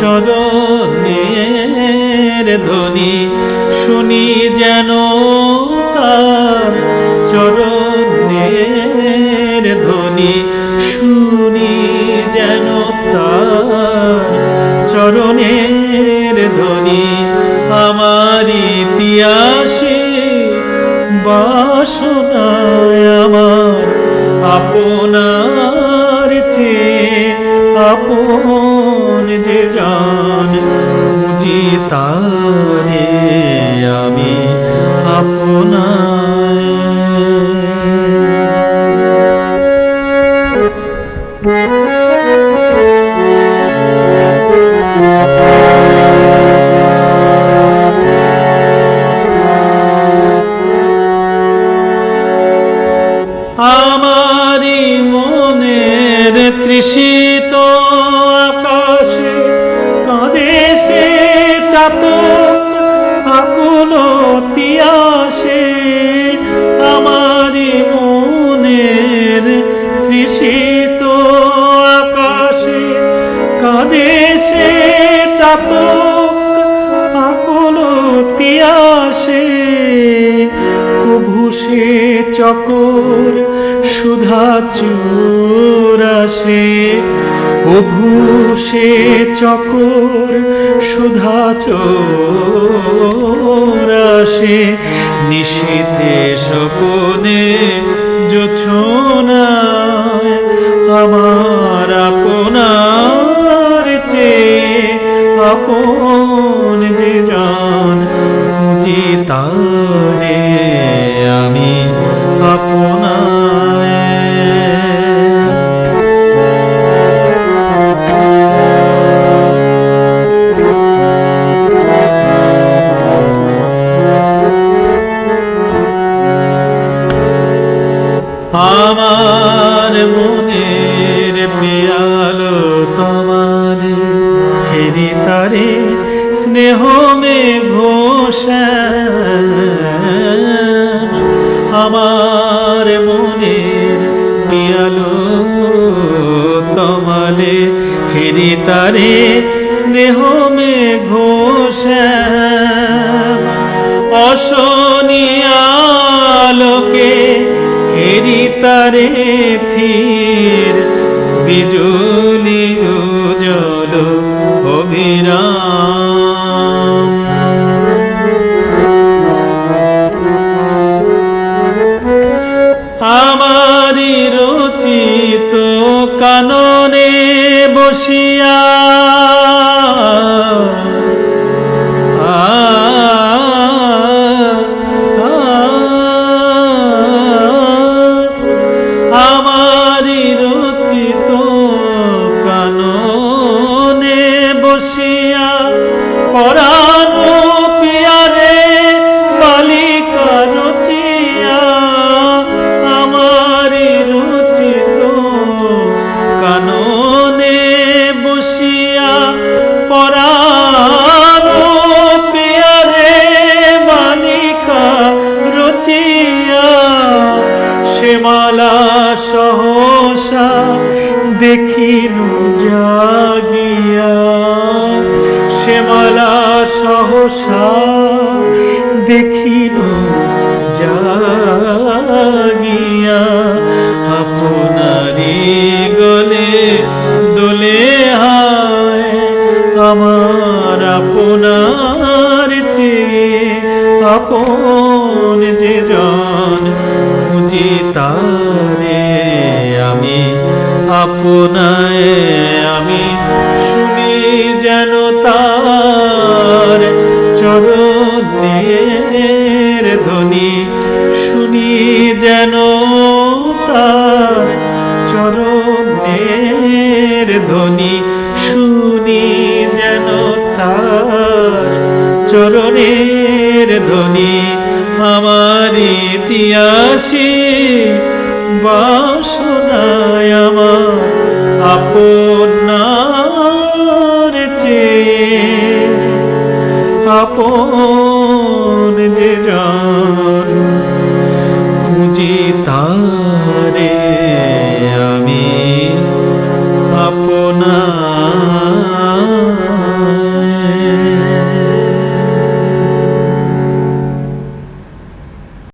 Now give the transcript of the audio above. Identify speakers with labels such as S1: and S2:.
S1: চরণের ধ্বনি শুনি যেন তার চরণের ধ্বনি শুনি যেন তার চরণের ধ্বনি আমার ইতিহাসে বাসনায় আমার আপনার চাতক আকুল তিয়াসে আমারি মনের তৃষিত আকাশে। কাঁদে সে চাতক আকুল তিয়াসে কভু সে চকর সুধা চুরাসে কভু সে চকর, সুধা চোরাসে নিশীতে সপনে জোছনায় আমার আপনার চেয়ে আপন যে জান খুঁজি তারে আমি আপনায় আমার মনের পেয়ালো তোমারে। হেরি তারে স্নেহ মে আমার মনের পেয়ালো তোমালে হেরি তারে স্নেহ মে ঘোষ অশনিয়ালোকে হেরি তারে থির বিজুলি উজল অভিরাম। আমারি রচিত কাননে বসিয়া বসিয়া পরানো পিয়ারে বালিকা রচিয়া আমারি রচিত কাননে বসিয়া পরানো পিয়ারে বালিকা রচিয়া শ্যামালা সহসা দেখিল জাগিয়া। শ্যামলা সহসা দেখিল জাগিয়া। আপনারি আপনায় আমি শুনি যেন তার চরণের ধ্বনি। শুনি যেন তার চরণের ধ্বনি। শুনি যেন তার চরণের ধ্বনি। আমার ইতিহাসে বাসনায় আমার আপনার চেয়ে আপন